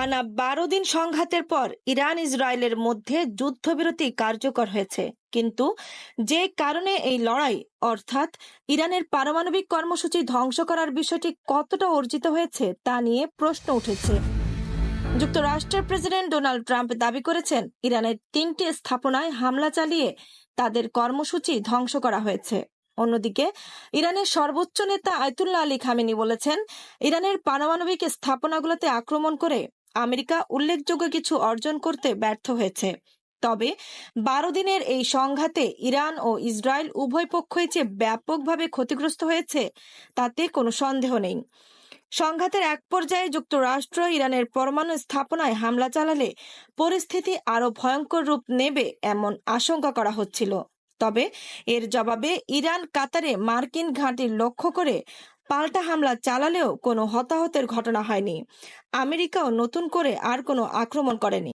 টানা বারো দিন সংঘাতের পর ইরান ইসরায়েলের মধ্যে যুদ্ধবিরতি কার্যকর হয়েছে। কিন্তু যে কারণে এই লড়াই, অর্থাৎ ইরানের পারমাণবিক কর্মসূচি ধ্বংস করার বিষয়টি কতটা অর্জিত হয়েছে তা নিয়ে প্রশ্ন উঠেছে। যুক্তরাষ্ট্রের প্রেসিডেন্ট ডোনাল্ড ট্রাম্প দাবি করেছেন, ইরানের তিনটি স্থাপনায় হামলা চালিয়ে তাদের কর্মসূচি ধ্বংস করা হয়েছে। অন্যদিকে, ইরানের সর্বোচ্চ নেতা আয়তুল্লাহ আলী খামেনি বলেছেন, ইরানের পারমাণবিক স্থাপনাগুলোতে আক্রমণ করে আমেরিকা উল্লেখযোগ্য কিছু অর্জন করতে ব্যর্থ হয়েছে। তবে বারো দিনের এই সংঘাতে ইরান ও ইসরায়েল উভয় পক্ষই যে ব্যাপকভাবে ক্ষতিগ্রস্ত হয়েছে, তাতে কোনো সন্দেহ নেই। সংঘাতের এক পর্যায়ে যুক্তরাষ্ট্র ইরানের পরমাণু স্থাপনায় হামলা চালালে পরিস্থিতি আরও ভয়ঙ্কর রূপ নেবে এমন আশঙ্কা করা হচ্ছিল। তবে এর জবাবে ইরান কাতারে মার্কিন ঘাঁটি লক্ষ্য করে পাল্টা হামলা চালালেও কোনো হতাহতের ঘটনা হয়নি। আমেরিকাও নতুন করে আর কোনো আক্রমণ করেনি।